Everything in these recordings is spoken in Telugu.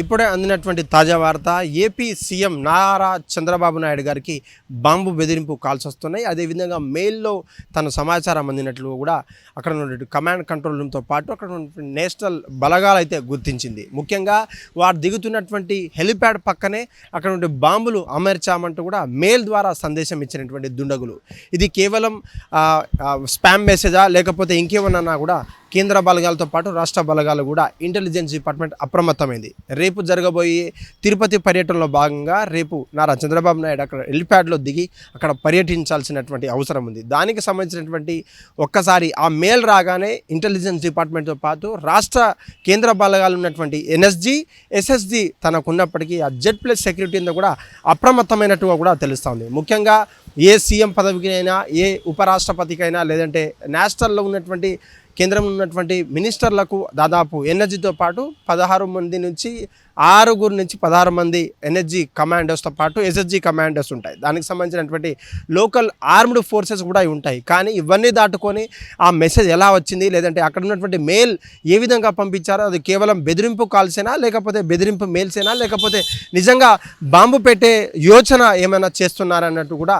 ఇప్పుడే అందినటువంటి తాజా వార్త ఏపీ సీఎం నారా చంద్రబాబు నాయుడు గారికి బాంబు బెదిరింపు కాల్స్ వస్తున్నాయి. అదేవిధంగా మెయిల్లో తన సమాచారం అందినట్లు కూడా అక్కడ ఉన్నటువంటి కమాండ్ కంట్రోల్ రూమ్తో పాటు అక్కడ ఉన్నటువంటి నేషనల్ బలగాలు అయితే గుర్తించింది. ముఖ్యంగా వారు దిగుతున్నటువంటి హెలిప్యాడ్ పక్కనే అక్కడ ఉండే బాంబులు అమర్చామంటూ కూడా మెయిల్ ద్వారా సందేశం ఇచ్చినటువంటి దుండగులు. ఇది కేవలం స్పామ్ మెసేజా లేకపోతే ఇంకేమన్నా కూడా కేంద్ర బలగాలతో పాటు రాష్ట్ర బలగాలు కూడా ఇంటెలిజెన్స్ డిపార్ట్మెంట్ అప్రమత్తమైంది. రేపు జరగబోయే తిరుపతి పర్యటనలో భాగంగా రేపు నారా చంద్రబాబు నాయుడు అక్కడ హెలిప్యాడ్లో దిగి అక్కడ పర్యటించాల్సినటువంటి అవసరం ఉంది. దానికి సంబంధించినటువంటి ఒక్కసారి ఆ మేల్ రాగానే ఇంటెలిజెన్స్ డిపార్ట్మెంట్తో పాటు రాష్ట్ర కేంద్ర బలగాలు ఉన్నటువంటి ఎన్ఎస్జి ఎస్ఎస్జీ తనకున్నప్పటికీ ఆ జెడ్ ప్లస్ సెక్యూరిటీ కూడా అప్రమత్తమైనట్టుగా కూడా తెలుస్తోంది. ముఖ్యంగా ఏ సీఎం పదవికైనా ఏ ఉపరాష్ట్రపతికైనా లేదంటే నేషనల్లో ఉన్నటువంటి కేంద్రంలో ఉన్నటువంటి మినిస్టర్లకు దాదాపు ఎనర్జీతో పాటు పదహారు మంది నుంచి ఆరుగురు నుంచి పదహారు మంది ఎనర్జీ కమాండర్స్తో పాటు ఎస్ఎస్జీ కమాండర్స్ ఉంటాయి. దానికి సంబంధించినటువంటి లోకల్ ఆర్మ్డ్ ఫోర్సెస్ కూడా ఉంటాయి. కానీ ఇవన్నీ దాటుకొని ఆ మెసేజ్ ఎలా వచ్చింది లేదంటే అక్కడ ఉన్నటువంటి మెయిల్ ఏ విధంగా పంపించారో అది కేవలం బెదిరింపు కాల్సేనా లేకపోతే బెదిరింపు మెయిల్సేనా లేకపోతే నిజంగా బాంబు పెట్టే యోచన ఏమైనా చేస్తున్నారన్నట్టు కూడా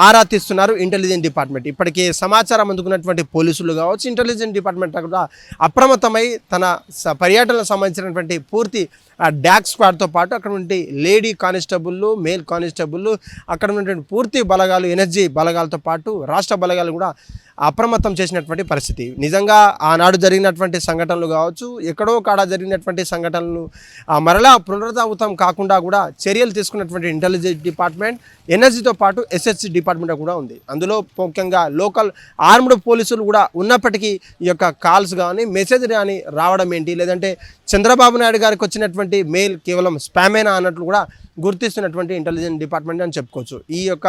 ఆరా తీస్తున్నారు ఇంటెలిజెన్స్ డిపార్ట్మెంట్. ఇప్పటికే సమాచారం అందుకున్నటువంటి పోలీసులు కావచ్చు ఇంటెలిజెన్స్ డిపార్ట్మెంట్ కూడా అప్రమత్తమై తన స- పర్యటనకు సంబంధించినటువంటి పూర్తి ఆ డాక్ స్క్వాడ్తో పాటు అక్కడ ఉండే లేడీ కానిస్టేబుల్లు మేల్ కానిస్టేబుల్లు అక్కడ ఉన్నటువంటి పూర్తి బలగాలు ఎనర్జీ బలగాలతో పాటు రాష్ట్ర బలగాలు కూడా అప్రమత్తం చేసినటువంటి పరిస్థితి. నిజంగా ఆనాడు జరిగినటువంటి సంఘటనలు కావచ్చు ఎక్కడో కాడ జరిగినటువంటి సంఘటనలు ఆ, మరలా పునరుద్ధావతం కాకుండా కూడా చర్యలు తీసుకున్నటువంటి ఇంటెలిజెన్స్ డిపార్ట్మెంట్ ఎనర్జీతో పాటు ఎస్ఎస్సి డిపార్ట్మెంట్ కూడా ఉంది. అందులో ముఖ్యంగా లోకల్ ఆర్మ్డ్ పోలీసులు కూడా ఉన్నప్పటికీ ఈ యొక్క కాల్స్ కానీ మెసేజ్ కానీ రావడం ఏంటి? లేదంటే చంద్రబాబు నాయుడు గారికి వచ్చినటువంటి మెయిల్ కేవలం స్పామేనా అన్నట్లు కూడా గుర్తిస్తున్నటువంటి ఇంటెలిజెన్స్ డిపార్ట్మెంట్ అని చెప్పుకోవచ్చు. ఈ యొక్క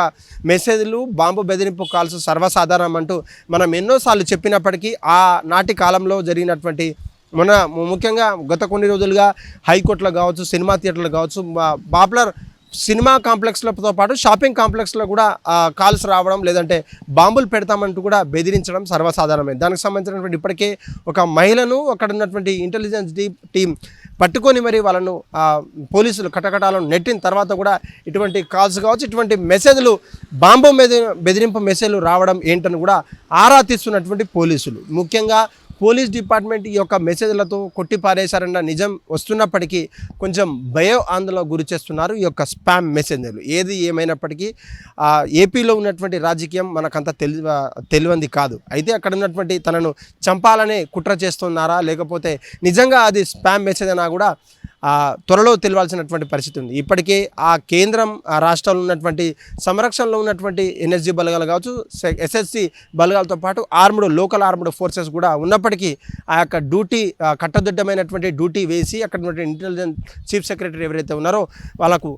మెసేజ్లు బాంబు బెదిరింపు కాల్స్ సర్వసాధారణం అంటూ మనం ఎన్నోసార్లు చెప్పినప్పటికీ ఆ నాటి కాలంలో జరిగినటువంటి మన ముఖ్యంగా గత కొన్ని రోజులుగా హైకోర్టులో కావచ్చు సినిమా థియేటర్లు కావచ్చు పాపులర్ సినిమా కాంప్లెక్స్లతో పాటు షాపింగ్ కాంప్లెక్స్లో కూడా కాల్స్ రావడం లేదంటే బాంబులు పెడతామంటూ కూడా బెదిరించడం సర్వసాధారణమే. దానికి సంబంధించినటువంటి ఇప్పటికే ఒక మహిళను అక్కడ ఉన్నటువంటి ఇంటెలిజెన్స్ టీం పట్టుకొని మరి వాళ్ళను పోలీసులు కటకటాలను నెట్టిన తర్వాత కూడా ఇటువంటి కాల్స్ కావచ్చు ఇటువంటి మెసేజ్లు బాంబు మీద బెదిరింపు మెసేజ్లు రావడం ఏంటని కూడా ఆరా తీస్తున్నటువంటి పోలీసులు. ముఖ్యంగా పోలీస్ డిపార్ట్మెంట్ ఈ యొక్క మెసేజ్లతో కొట్టిపారేశారన్న నిజం వస్తున్నప్పటికీ కొంచెం భయ ఆందోళన గురి చేస్తున్నారు ఈ యొక్క స్పామ్ మెసేజ్లు. ఏది ఏమైనప్పటికీ ఏపీలో ఉన్నటువంటి రాజకీయం మనకంత తెలి తెలియంది కాదు. అయితే అక్కడ ఉన్నటువంటి తనను చంపాలనే కుట్ర చేస్తున్నారా లేకపోతే నిజంగా అది స్పామ్ మెసేజ్ అయినా కూడా త్వరలో తెలియాల్సినటువంటి పరిస్థితి ఉంది. ఇప్పటికే ఆ కేంద్రం ఆ రాష్ట్రంలో ఉన్నటువంటి సంరక్షణలో ఉన్నటువంటి ఎన్ఎస్జీ బలగాలు కావచ్చు ఎస్ఎస్సి బలగాలతో పాటు ఆర్మ్డ్ లోకల్ ఆర్మ్డ్ ఫోర్సెస్ కూడా ఉన్నప్పటికీ ఆ యొక్క డ్యూటీ కట్టదిడ్డమైనటువంటి డ్యూటీ వేసి అక్కడ ఇంటెలిజెన్స్ చీఫ్ సెక్రటరీ ఎవరైతే ఉన్నారో వాళ్ళకు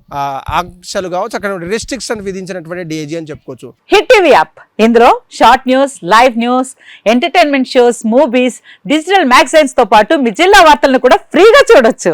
ఆంక్షలు కావచ్చు అక్కడ రిస్ట్రిక్షన్ విధించినటువంటి డిఏజీ అని చెప్పుకోవచ్చు. Hit TV app. ఇందులో short news live news entertainment shows movies digital మ్యాగజైన్స్తో పాటు మీ జిల్లా వార్తలను కూడా ఫ్రీగా చూడొచ్చు.